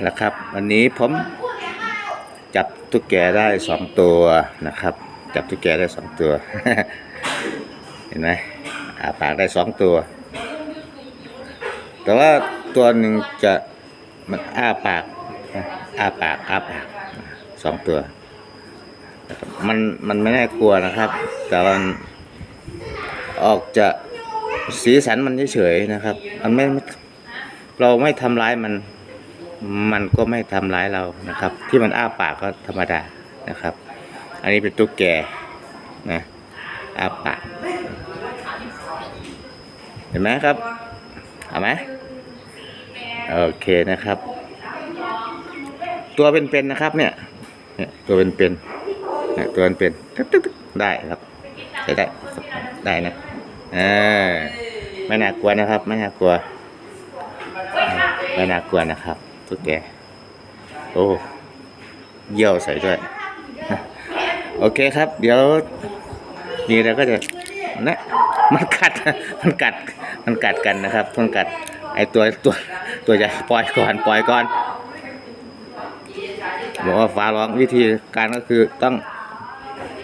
แล้วครับวันนี้ผมจับตุ๊กแกได้สองตัวนะครับ จับตุ๊กแกได้สองตัว เห็นไหมอาปากได้สองตัว แต่ว่าตัวหนึ่งจะมันอ้าปากอ้าปากอ้าปากสองตัว มันมันไม่น่ากลัวนะครับ แต่ว่ามันออกจะสีสันมันเฉยๆนะครับ มันไม่เราไม่ทำร้ายมัน มันก็ไม่ทำร้ายเรานะครับ ที่มันอ้าปากก็ธรรมดานะครับ อันนี้เป็นตุ๊กแกนะอ้าปากเห็นไหมครับเอาไหมโอเคนะครับ ตัวเป็นๆนะครับเนี่ยเนี่ยตัวเป็นๆเนี่ยตัวเป็นๆได้ครับใช้ได้ได้นะเออไม่น่ากลัวนะครับ ไม่น่ากลัวไม่น่ากลัวนะครับ ตุ๊กแก โอ้เยี่ยวใส่ด้วย โอเคครับ เดี๋ยว นี่เราก็จะนะมันกัด มันกัด มันกัดกันนะครับ มันกัด ไอตัวตัวตัวใหญ่ปล่อยก่อน ปล่อยก่อนบอกว่าฟ้าร้องวิธีการก็คือต้อง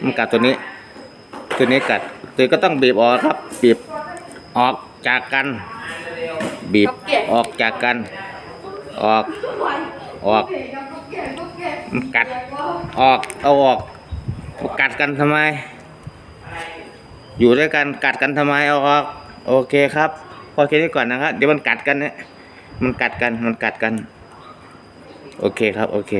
มันกัดตัวนี้ ตัวนี้กัด ตัวก็ต้องบีบออกครับ บีบออกจากกัน บีบออกจากกัน ออก ออกมันกัด ออก เอาออกกัดกันทำไม อยู่ด้วยกันกัดกันทำไมเอาออก โอเคครับพอแค่นี้ก่อนนะครับ เดี๋ยวมันกัดกันเนี่ยมันกัดกัน มันกัดกัน โอเคครับ โอเค